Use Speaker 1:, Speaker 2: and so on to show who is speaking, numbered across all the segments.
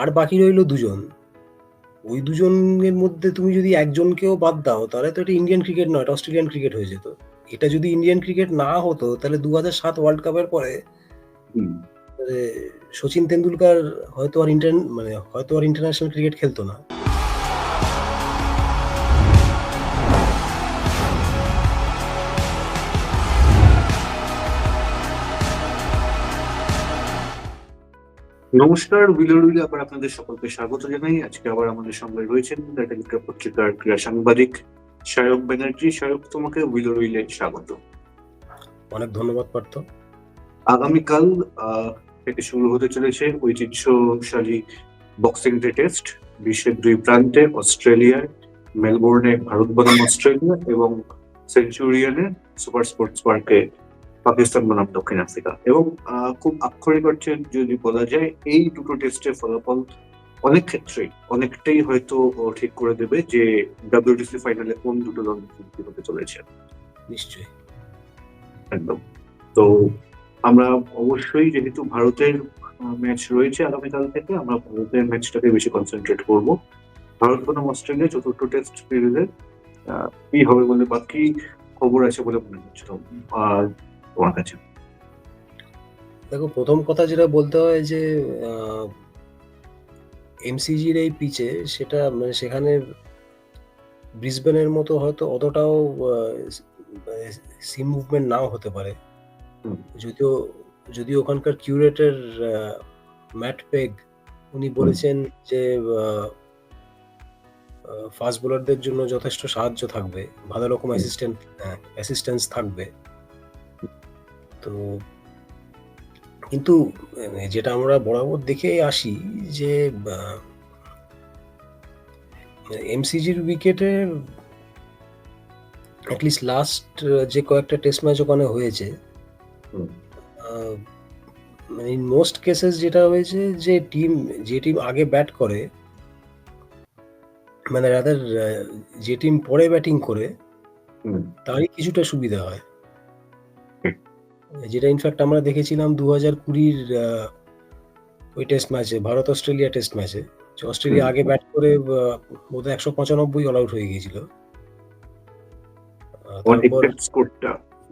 Speaker 1: আর বাকি রইল দুজন। ওই দুজনের মধ্যে তুমি যদি একজনকেও বাদ দাও তাহলে তো এটা ইন্ডিয়ান ক্রিকেট নয় এটা অস্ট্রেলিয়ান ক্রিকেট হয়ে যেত। এটা যদি ইন্ডিয়ান ক্রিকেট না হতো তাহলে দু হাজার সাত ওয়ার্ল্ড কাপের পরে সচিন তেন্ডুলকার হয়তো আর ইন্টার মানে হয়তো আর ইন্টারন্যাশনাল ক্রিকেট খেলতো না।
Speaker 2: নমস্কার উইলরুইলে আবার আপনাদের সকলকে স্বাগত জানাই। আজকে আবার আমাদের সঙ্গে রয়েছেন দ্য টেলিগ্রাফ পত্রিকার ক্রীড়া সাংবাদিক সায়ক ব্যানার্জি। সায়ক তোমাকে উইলরুইলে স্বাগত।
Speaker 1: অনেক ধন্যবাদ পার্থ।
Speaker 2: আগামীকাল আহ, থেকে শুরু হতে চলেছে ঐতিহ্যশালী বক্সিং ডে টেস্ট। বিশ্বের দুই প্রান্তে অস্ট্রেলিয়ার মেলবোর্নে ভারত বনাম অস্ট্রেলিয়া এবং সেঞ্চুরিয়ানে সুপার স্পোর্টস পার্কে পাকিস্তান বনাম দক্ষিণ আফ্রিকা। এবং খুব আক্ষরিক অর্থে যদি বলা যায় এই দুটো টেস্টের ফলাফল অনেক ক্ষেত্রেই অনেকটাই হয়তো ঠিক করে দেবে যে ডাব্লিউটিসি ফাইনালে কোন দুটো দল মুখোমুখি হতে চলেছে।
Speaker 1: নিশ্চয়ই।
Speaker 2: একদম। তো আমরা অবশ্যই যেহেতু ভারতের ম্যাচ রয়েছে আগামীকাল থেকে আমরা ভারতের ম্যাচটাকে বেশি কনসেন্ট্রেট করব। ভারত বনাম অস্ট্রেলিয়া চতুর্থ টেস্ট সিরিজে কি হবে বলে বাকি খবর আছে বলে মনে হচ্ছে আর তোমার কাছে।
Speaker 1: দেখো প্রথম কথা যেটা বলতে হয় যে এমসিজির এই পিচে সেটা মানে সেখানে ব্রিসবেনের মতো হয়তো অতটাও সি মুভমেন্ট নাও হতে পারে। যদিও যদি ওখানকার কিউরেটের ম্যাট পেগ উনি বলেছেন যে ফাস্ট বোলারদের জন্য যথেষ্ট সাহায্য থাকবে। ভালো রকম অ্যাসিস্ট্যান্ট অ্যাসিস্ট্যান্স থাকবে। তো কিন্তু যেটা আমরা বরাবর দেখে আসি যে এমসিজির উইকেটে অ্যাটলিস্ট লাস্ট যে কয়েকটা টেস্ট ম্যাচ ওখানে হয়েছে মানে ইন মোস্ট কেসেস যেটা হয়েছে যে টিম যে টিম আগে ব্যাট করে মানে রাদার যে টিম পরে ব্যাটিং করে তারই কিছুটা সুবিধা হয়। যেটা ইনফ্যাক্ট আমরা দেখেছিলাম দু হাজার কুড়ির ওই টেস্ট ম্যাচে ভারত অস্ট্রেলিয়া টেস্ট ম্যাচে অস্ট্রেলিয়া আগে ব্যাট করে বোধ একশো পঁচানব্বই অল আউট হয়ে গিয়েছিল।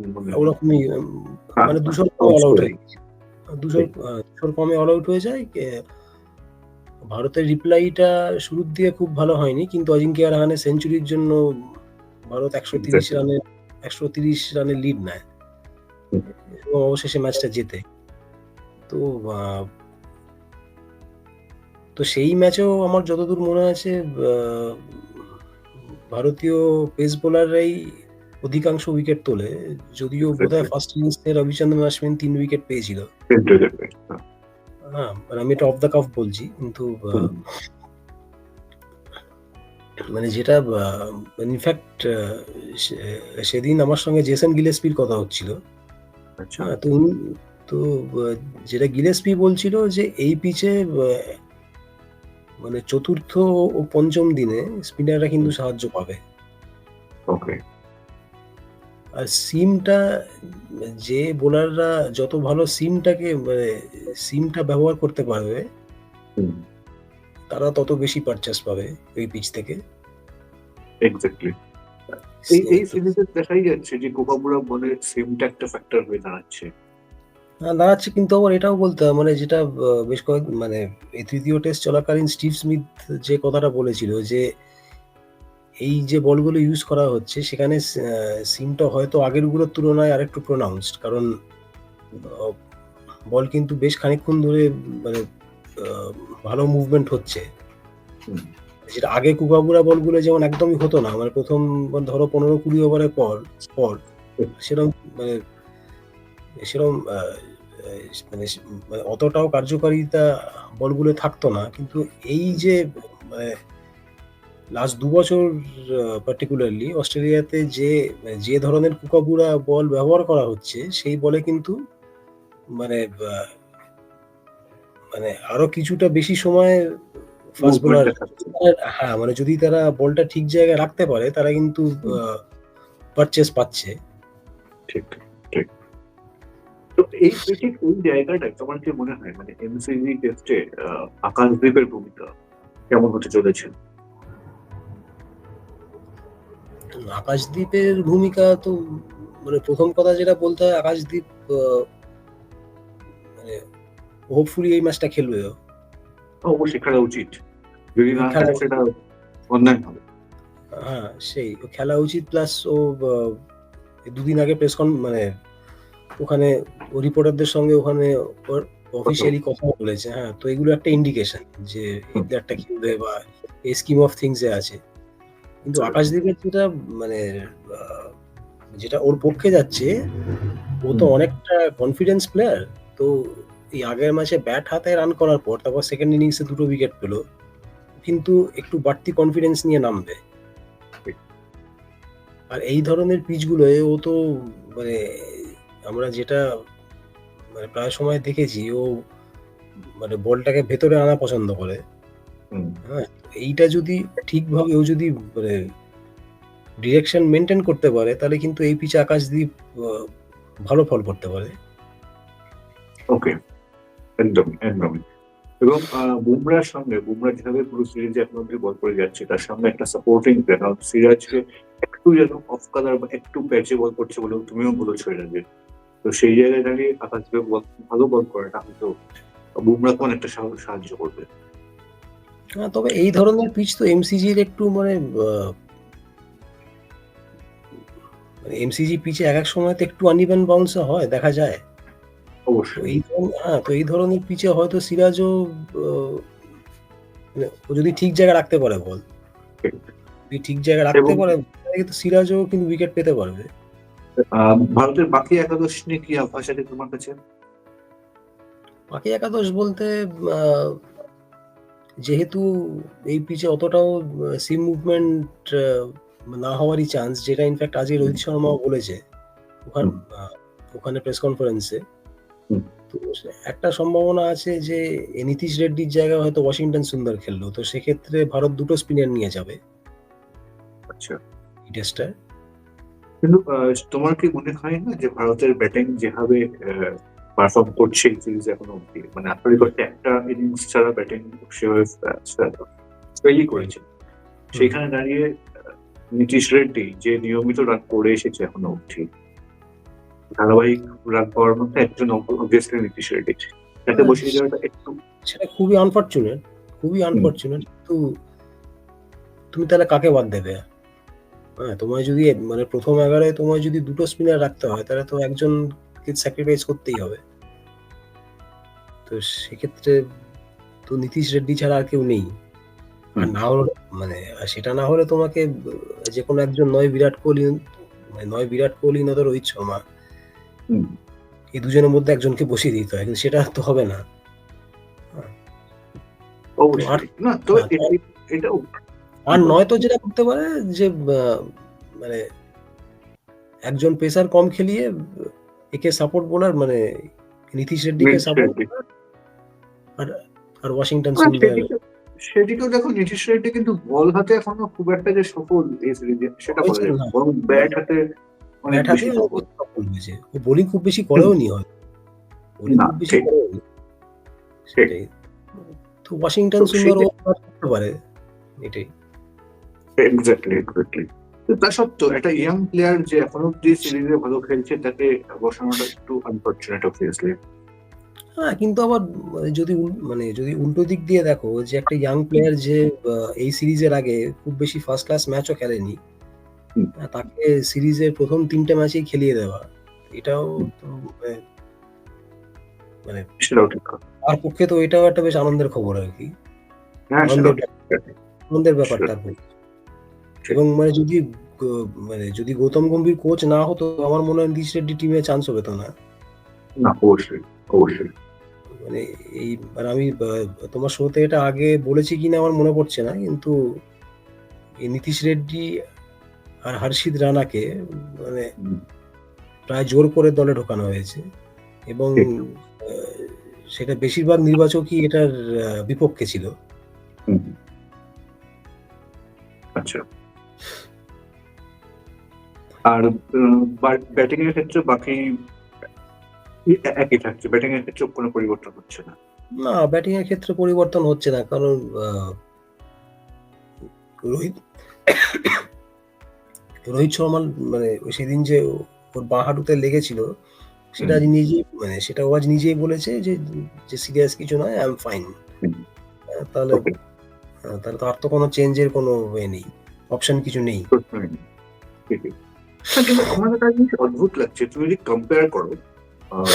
Speaker 2: মনে।
Speaker 1: ওরকমই
Speaker 2: হ্যাঁ,
Speaker 1: মানে দুশোর
Speaker 2: হ্যাঁ,
Speaker 1: অল আউট হয়ে দুশোর দুশোর কমে অল আউট হয়ে যায়। ভারতের রিপ্লাইটা শুরুর দিকে খুব ভালো হয়নি কিন্তু অজিঙ্ক্য রাহানের সেঞ্চুরির জন্য ভারত একশো তিরিশ
Speaker 2: Exactly.
Speaker 1: রানে একশো তিরিশ রানের লিড নেয়। অবশেষে ম্যাচটা জেতে। তো তো সেই ম্যাচেও আমার যতদূর মনে আছে ভারতীয় পেস বোলাররাই অধিকাংশ উইকেট তোলে। যদিও বোধহয়. ফার্স্ট ইনিংসে রবিচন্দ্রন অশ্বিন তিন উইকেট পেয়েছিল।
Speaker 2: হ্যাঁ।
Speaker 1: হ্যাঁ আমি এটা অফ দ্য কাফ বলছি কিন্তু মানে যেটা ইনফ্যাক্ট সেদিন আমার সঙ্গে জেসন গিলেসপির কথা হচ্ছিল।
Speaker 2: আচ্ছা।
Speaker 1: হ্যাঁ, তো তো যেটা গিলেসপি বলছিল যে এই পিচে মানে চতুর্থ ও পঞ্চম দিনে স্পিনাররা কিন্তু সাহায্য পাবে।
Speaker 2: ওকে।
Speaker 1: আর সিমটা যে বোলাররা যত ভালো সিমটাকে মানে সিমটা ব্যবহার করতে পারবে তারা তত বেশি পারচেস পাবে ওই পিচ থেকে।
Speaker 2: এক্স্যাক্টলি এই এই সিরিজে দেখাই যাচ্ছে যে কোকাবুরা বলে সেমটা একটা ফ্যাক্টর হয়ে দাঁড়াচ্ছে
Speaker 1: হ্যাঁ, দাঁড়াচ্ছে কিন্তু আবার এটাও বলতে হয় মানে যেটা বেশ কয়েক মানে এই তৃতীয় টেস্ট চলাকালীন স্টিভ স্মিথ যে কথাটা বলেছিল যে এই যে বলগুলো ইউজ করা হচ্ছে সেখানে সিমটা হয়তো আগেরগুলোর তুলনায় আরেকটু প্রোনাউন্সড কারণ বল কিন্তু বেশ খানিকক্ষণ ধরে মানে ভালো মুভমেন্ট হচ্ছে। যেটা আগে কুকাবুরা বলগুলো যেমন একদমই হতো না মানে প্রথম ধরো পনেরো কুড়ি ওভারের পর পর সেরকম মানে সেরকম মানে মানে অতটাও কার্যকারিতা বলগুলো থাকতো না, কিন্তু এই যে মানে লাস্ট দু বছর পার্টিকুলারলি অস্ট্রেলিয়াতে যে মানে যে ধরনের কুকাবুরা বল ব্যবহার করা হচ্ছে, সেই বলে কিন্তু মানে মানে আরও কিছুটা বেশি সময় ফাস্ট বোলার হ্যাঁ মানে যদি তারা বলটা ঠিক জায়গায় রাখতে পারে তারা কিন্তু পারচেস পাচ্ছে।
Speaker 2: ঠিক ঠিক। তো এই ঠিক জায়গাটায় তোমার কি মনে হয়? মানে এমসিজি টেস্টে আকাশদ্বীপের ভূমিকা কেমন হতে চলেছে?
Speaker 1: আকাশদ্বীপের ভূমিকা তো মানে প্রথম কথা যেটা বলতে হয় আকাশদ্বীপ মানে হোপফুলি এই ম্যাচটা খেলবে ও।
Speaker 2: অবশ্যই খেলা উচিত। যদি না
Speaker 1: খেলে
Speaker 2: সেটা অন্যায় হবে।
Speaker 1: হ্যাঁ সেই খেলা উচিত প্লাস ও দুদিন আগে প্রেস কন মানে ওখানে রিপোর্টারদের সঙ্গে ওখানে অফিসিয়ালি কথা বলেছে। হ্যাঁ তো এগুলো একটা ইন্ডিকেশন যে খেলবে বা এই স্কিম অফ থিংস এ আছে। কিন্তু আকাশদ্বীপের যেটা মানে যেটা ওর পক্ষে যাচ্ছে ও তো অনেকটা কনফিডেন্স প্লেয়ার তো এই আগের ম্যাচে ব্যাট হাতে রান করার পর তারপর সেকেন্ড ইনিংসে দুটো উইকেট পেল কিন্তু একটু বাড়তি কনফিডেন্স নিয়ে নামবে। আর এই ধরনের পিচগুলোয় ও তো মানে আমরা যেটা মানে প্রায় সময় দেখেছি ও মানে বলটাকে ভেতরে আনা পছন্দ করে। হ্যাঁ এইটা যদি ঠিকভাবে ও যদি মানে ডিরেকশন মেনটেন করতে পারে তাহলে কিন্তু এই পিচে আকাশদ্বীপ আহ, ভালো ফল করতে পারে।
Speaker 2: ওকে একদম একদম। এবং আহ, বুমরার সঙ্গে বুমরা যেভাবে পুরো সিরিজে এখন অব্দি বল করে যাচ্ছে তার সঙ্গে একটা সাপোর্টিং প্লেয়ার সিরাজকে একটু যেন অফ কালার বা একটু প্যাচে বল করছে বলে তুমিও বলেছ এটা যে তো সেই জায়গায় দাঁড়িয়ে আকাশকে বল ভালো বল করাটা হয়তো বুমরাকে অনেকটা সাহ- সাহায্য করবে।
Speaker 1: হ্যাঁ, তবে এই ধরনের পিচ তো এমসিজির একটু মানে এমসিজি পিচে এক এক সময় তো একটু আনইভেন বাউন্স হয় দেখা যায়।
Speaker 2: অবশ্যই।
Speaker 1: এই হ্যাঁ তো এই ধরনের পিচে হয়তো সিরাজও মানে যদি ঠিক জায়গায় রাখতে পারে বল। যদি ঠিক জায়গায় রাখতে পারে কিন্তু সিরাজও কিন্তু উইকেট পেতে পারবে।
Speaker 2: ভারতের বাকি একাদশ নিয়ে কি আভাস আছে তোমার কাছে?
Speaker 1: বাকি একাদশ বলতে যেহেতু এই পিচে অতটাও সিম মুভমেন্ট না হওয়ারই চান্স যেটা ইনফ্যাক্ট আজকে রোহিত শর্মাও বলেছে ওখানে ওখানে প্রেস কনফারেন্সে একটা সম্ভাবনা আছে যে নীতিশ রেড্ডির জায়গায় হয়তো ওয়াশিংটন সুন্দর খেললো। তো সেক্ষেত্রে ভারত দুটো স্পিনার নিয়ে যাবে।
Speaker 2: আচ্ছা। কিন্তু তোমার কি মনে হয় না যে ভারতের ব্যাটিং যেভাবে পারফর্ম করছে এই সিরিজ এখন অব্দি মানে আশা করতে একটা ইনিংস ছাড়া ব্যাটিং সেভাবে ফেলই করেছে। সেইখানে দাঁড়িয়ে নীতিশ রেড্ডি যে নিয়মিত রান করে এসেছে এখনও অব্দি ধারাবাহিক রান পাওয়ার মধ্যে একজন অবভিয়াসলি নীতিশ রেড্ডি তাকে বসিয়ে দেওয়াটা একটু
Speaker 1: সেটা খুবই আনফর্চুনেট খুবই আনফর্চুনেট কিন্তু তুমি তাহলে কাকে বাদ দেবে? হ্যাঁ তোমায় যদি মানে প্রথম এগারোয় তোমায় যদি দুটো স্পিনার রাখতে হয় তাহলে তো একজনকে স্যাক্রিফাইস করতেই হবে। তো সেক্ষেত্রে তো নীতিশ রেড্ডি ছাড়া আর কেউ নেই। আর না হলে মানে সেটা না হলে তোমাকে যে কোনো একজন নয় বিরাট কোহলি মানে নয় বিরাট কোহলি নয় রোহিত শর্মা। এই দুজনের মধ্যে একজনকে বসিয়ে দিতে হয় কিন্তু সেটা তো হবে না।
Speaker 2: তো
Speaker 1: হ্যাঁ, আর নয়তো যেটা করতে পারে যে মানে একজন পেসার কম খেলিয়ে একে সাপোর্ট বোলার মানে নীতিশ রেড্ডিকে সাপোর্ট। আর আর ওয়াশিংটন সুন্দর
Speaker 2: সেদিকেও- দেখো নীতিশ রেড্ডি কিন্তু বল হাতে এখনও খুব একটা যে সফল এই সিরিজে সেটা বলা যায় ব্যাট হাতে
Speaker 1: ব্যাট হাতে
Speaker 2: বেশি সফল।
Speaker 1: সফল হয়েছে। ও বোলিং খুব বেশি করেও নি হয় বোলিং খুব বেশি করেও নি। সেটাই। তো ওয়াশিংটন সুন্দর ও করতে পারে। এটাই।
Speaker 2: এক্স্যাক্টলি এক্স্যাক্টলি তা সত্ত্বেও একটা ইয়াং প্লেয়ার যে এখনও অব্দি সিরিজে ভালো খেলছে তাকে বসানোটা একটু আনফর্চুনেট অবভিয়াসলি
Speaker 1: হ্যাঁ কিন্তু আবার যদি মানে যদি উল্টো দিক দিয়ে দেখো যে একটা ইয়াং প্লেয়ার যে এই সিরিজের আগে খুব বেশি ফার্স্ট ক্লাস ম্যাচও খেলেনি তাকে সিরিজের প্রথম তিনটে ম্যাচেই খেলিয়ে দেওয়া। এটাও তো মানে মানে তার পক্ষে তো এটাও একটা বেশ আনন্দের খবর আর কি।
Speaker 2: হ্যাঁ
Speaker 1: আনন্দের
Speaker 2: সেটাও ঠিক।
Speaker 1: আনন্দের ব্যাপার তার এবং মানে যদি মানে যদি গৌতম গম্ভীর কোচ না হতো আমার মনে হয় নীতিশ রেড্ডি টিমে চান্স পেতো না।
Speaker 2: না অবশ্যই অবশ্যই।
Speaker 1: মানে এই মানে আমি তোমার শোতে এটা আগে বলেছি কিনা আমার মনে পড়ছে না কিন্তু এই নীতিশ রেড্ডি আর হর্ষিত রানাকে মানে প্রায় জোর করে দলে ঢোকানো হয়েছে এবং সেটা বেশিরভাগ নির্বাচকই এটার বিপক্ষে ছিল।
Speaker 2: আচ্ছা। আর ব্যাটিং এর ক্ষেত্রে বাকি একই থাকছে। ব্যাটিং এর ক্ষেত্রে কোনো পরিবর্তন হচ্ছে না?
Speaker 1: না ব্যাটিং এর ক্ষেত্রে পরিবর্তন হচ্ছে না। কারণ রোহিত রোহিত শর্মা মানে ওই সেদিন যে ওর বাঁ হাঁটুতে লেগেছিল সেটা আজ নিজেই মানে সেটা ও আজ নিজেই বলেছে যে যে সিরিয়াস কিছু নয় আই এম ফাইন তাহলে তাহলে তো আর তো কোনো চেঞ্জের কোনো ওয়ে নেই অপশন কিছু নেই।
Speaker 2: কিন্তু আমার একটা জিনিস অদ্ভুত লাগছে তুমি যদি কম্পেয়ার করো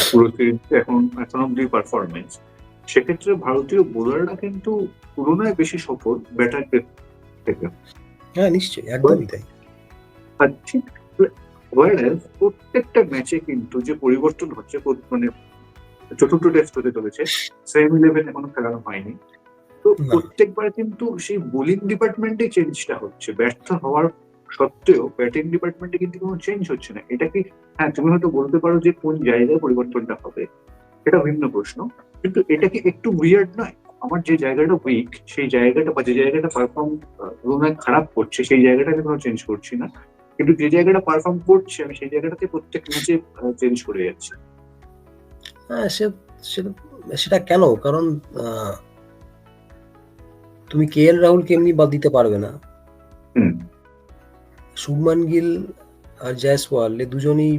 Speaker 2: পুরো সিরিজ এখন এখন অব্দি পারফরমেন্স সেক্ষেত্রে ভারতীয় বোলাররা কিন্তু তুলনায় বেশি সফল ব্যাটার থেকে
Speaker 1: হ্যাঁ নিশ্চয়ই একদমই তাই।
Speaker 2: আর ঠিক প্রত্যেকটা ম্যাচে কিন্তু যে পরিবর্তন হচ্ছে মানে চতুর্থ টেস্ট হতে চলেছে সেম ইলেভেন এখনও খেলানো হয়নি। তো প্রত্যেকবার কিন্তু সেই বোলিং ডিপার্টমেন্টে চেঞ্জটা হচ্ছে। ব্যর্থ হওয়ার সত্ত্বেও ব্যাটিং ডিপার্টমেন্টে কিন্তু কোনো চেঞ্জ হচ্ছে না। এটা কি হ্যাঁ তুমি হয়তো বলতে পারো যে কোন জায়গায় পরিবর্তনটা হবে। এটা ভিন্ন প্রশ্ন। কিন্তু এটা কি একটু উইয়ার্ড নয়? আমার যে জায়গাটা উইক সেই জায়গাটা বা যে জায়গাটা পারফর্ম খারাপ করছে সেই জায়গাটা আমি কোনো চেঞ্জ করছি না। কিন্তু যে জায়গাটা পারফর্ম করছে আমি সেই জায়গাটাতে প্রত্যেক ম্যাচে চেঞ্জ করে যাচ্ছি।
Speaker 1: হ্যাঁ সে সেটা সেটা কেন? কারণ তুমি কে এল রাহুলকে এমনি বাদ দিতে পারবে না। শুভমান গিল আর জয়সওয়াল এ দুজনেই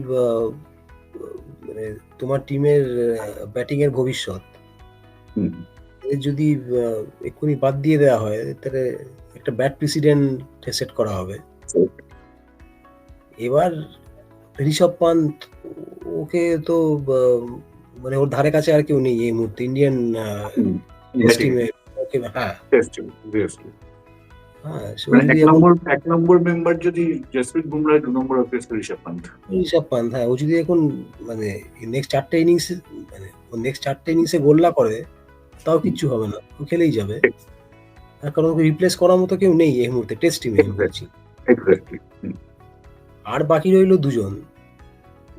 Speaker 1: মানে তোমার টিমের ব্যাটিং এর ভবিষ্যৎ। যদি এক্ষুনি বাদ দিয়ে দেওয়া হয় তাহলে একটা ব্যাড প্রেসিডেন্ট সেট করা হবে। এবার ঋষভ পান্ত ওকে তো মানে ওর ধারে কাছে আর কেউ নেই এই মুহূর্তে ইন্ডিয়ান টিমে হ্যাঁ. হ্যাঁ
Speaker 2: মানে এক
Speaker 1: যদি
Speaker 2: নম্বর এক নম্বর মেম্বার যদি জসপ্রীত বুমরা দু নম্বর অবভিয়াসলি ঋষভ পান্ত।
Speaker 1: ঋষভ পান্ত হ্যাঁ ও যদি এখন মানে নেক্সট চারটে ইনিংস মানে ও নেক্সট চারটে ইনিংসে গোল না করে তাও কিচ্ছু হবে না ও খেলেই যাবে। কারণ ওকে রিপ্লেস করার মতো কেউ নেই এই মুহূর্তে টেস্ট টিমে
Speaker 2: এক্স্যাক্টলি
Speaker 1: আর বাকি রইল দুজন।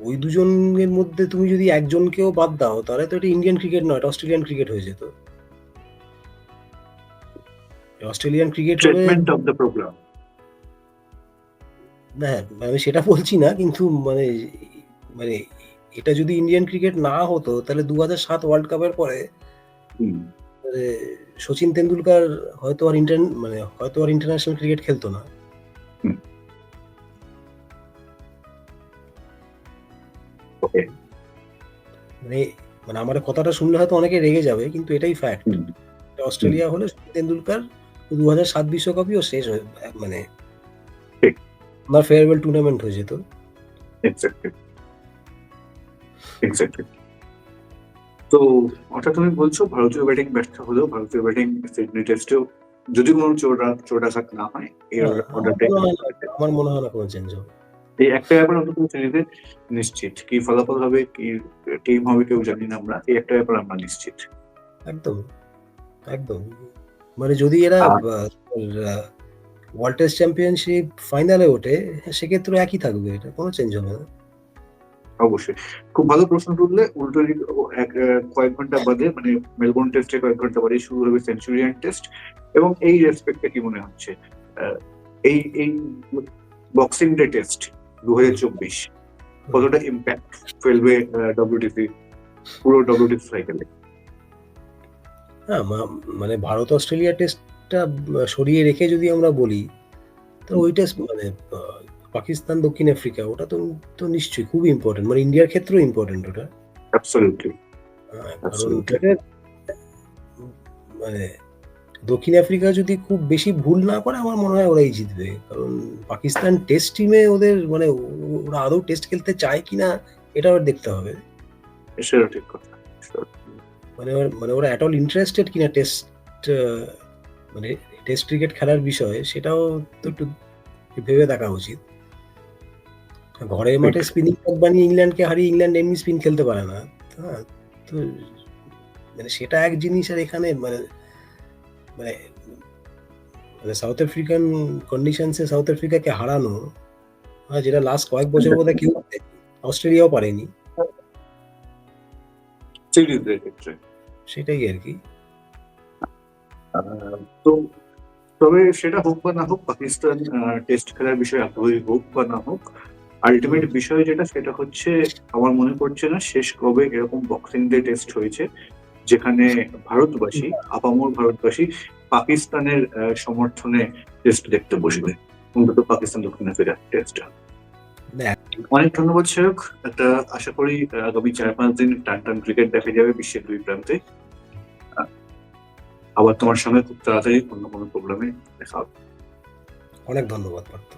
Speaker 1: ওই দুজনের মধ্যে তুমি যদি একজনকেও বাদ দাও তাহলে তো এটা ইন্ডিয়ান ক্রিকেট নয় এটা অস্ট্রেলিয়ান ক্রিকেট হয়ে যেত। অস্ট্রেলিয়ান ক্রিকেট হবে
Speaker 2: অফ দ্য প্রোগ্রাম
Speaker 1: না হ্যাঁ, আমি সেটা বলছি না কিন্তু মানে মানে এটা যদি ইন্ডিয়ান ক্রিকেট না হতো তাহলে দু হাজার সাত ওয়ার্ল্ড কাপের পরে মানে সচিন তেন্ডুলকার হয়তো আর ইন্টার মানে হয়তো আর ইন্টারন্যাশনাল ক্রিকেট খেলতো না।
Speaker 2: ওকে।
Speaker 1: মানে মানে আমার কথাটা শুনলে হয়তো অনেকে রেগে যাবে কিন্তু এটাই ফ্যাক্ট অস্ট্রেলিয়া হলে তেন্ডুলকার দু হাজার সাত বিশ্বকাপই ও শেষ হয়ে মানে। আমার ফেয়ারওয়েল টুর্নামেন্ট হয়ে যেত।
Speaker 2: তো ওটা তুমি বলছো ভারতীয় ব্যাটিং ব্যর্থ হলেও ভারতীয় ব্যাটিং সিডনি টেস্টেও যদি কোনো চোরা চোরাঘাত না হয়
Speaker 1: আমার মনে হয় না কোনো চেঞ্জ হবে।
Speaker 2: এই একটা ব্যাপার অন্তত সিরিজে নিশ্চিত। কি ফলাফল হবে কি টিম হবে কেউ জানি না আমরা। এই একটা ব্যাপার আমরা নিশ্চিত।
Speaker 1: একদম একদম। মানে যদি এরা ওয়ার্ল্ড টেস্ট চ্যাম্পিয়নশিপ ফাইনালে ওঠে সেক্ষেত্রে একই থাকবে। এটা কোনো চেঞ্জ হবে না।
Speaker 2: অবশ্যই। খুব ভালো প্রশ্ন তুললে উল্টো এক কয়েক ঘণ্টা বাদে মানে মেলবোর্ন টেস্টে কয়েক ঘণ্টা বাদে শুরু হবে সেঞ্চুরিয়ান টেস্ট এবং এই রেসপেক্টে কি মনে হচ্ছে? এই এই বক্সিং ডে টেস্ট দু হাজার চব্বিশ। কতটা ইম্প্যাক্ট ফেলবে ডব্লিউটিসি পুরো ডব্লিউটিসি সাইকেলে
Speaker 1: হ্যাঁ মানে ভারত অস্ট্রেলিয়া টেস্টটা সরিয়ে রেখে যদি আমরা বলি তো ওই টেস্ট মানে পাকিস্তান দক্ষিণ আফ্রিকা ওটা তো তো নিশ্চয়ই খুব ইম্পর্টেন্ট মানে ইন্ডিয়ার ক্ষেত্রেও ইম্পর্টেন্ট ওটা।
Speaker 2: অ্যাবসলিউটলি
Speaker 1: মানে দক্ষিণ আফ্রিকা যদি খুব বেশি ভুল না করে আমার মনে হয় ওরাই জিতবে। কারণ পাকিস্তান টেস্ট টিমে ওদের মানে ওরা আদৌ টেস্ট খেলতে চায় কিনা এটা আবার দেখতে হবে।
Speaker 2: সেটা ঠিক কথা।
Speaker 1: মানে মানে ওরা অ্যাট অল ইন্টারেস্টেড কিনা টেস্ট মানে টেস্ট ক্রিকেট খেলার বিষয়ে সেটাও তো একটু ভেবে দেখা উচিত। ঘরের মাঠে স্পিনিং বানিয়ে ইংল্যান্ডকে হারিয়ে ইংল্যান্ড এমনি স্পিন খেলতে পারে না। হ্যাঁ তো মানে সেটা এক জিনিস আর এখানে মানে মানে মানে সাউথ আফ্রিকান কন্ডিশনসে সাউথ আফ্রিকাকে হারানো হ্যাঁ, যেটা লাস্ট কয়েক বছর বোধহয় কেউ অস্ট্রেলিয়াও পারেনি।
Speaker 2: সিরিজের ক্ষেত্রে
Speaker 1: সেটাই আর কি।
Speaker 2: তো তবে সেটা হোক বা না হোক পাকিস্তান টেস্ট খেলার বিষয়ে আগ্রহী হোক বা না হোক আলটিমেট বিষয় যেটা সেটা হচ্ছে আমার মনে পড়ছে না শেষ কবে এরকম বক্সিং ডে টেস্ট হয়েছে যেখানে ভারতবাসী আপামর ভারতবাসী পাকিস্তানের সমর্থনে টেস্ট দেখতে বসবে। অন্তত পাকিস্তান দক্ষিণ আফ্রিকা টেস্টটা অনেক ধন্যবাদ শেখ একটা আশা করি আগামী চার পাঁচ দিন টান টান ক্রিকেট দেখা যাবে বিশ্বের দুই প্রান্তে। আবার তোমার সঙ্গে খুব তাড়াতাড়ি অন্য কোনো প্রোগ্রামে দেখা হবে।
Speaker 1: অনেক ধন্যবাদ পার্থ।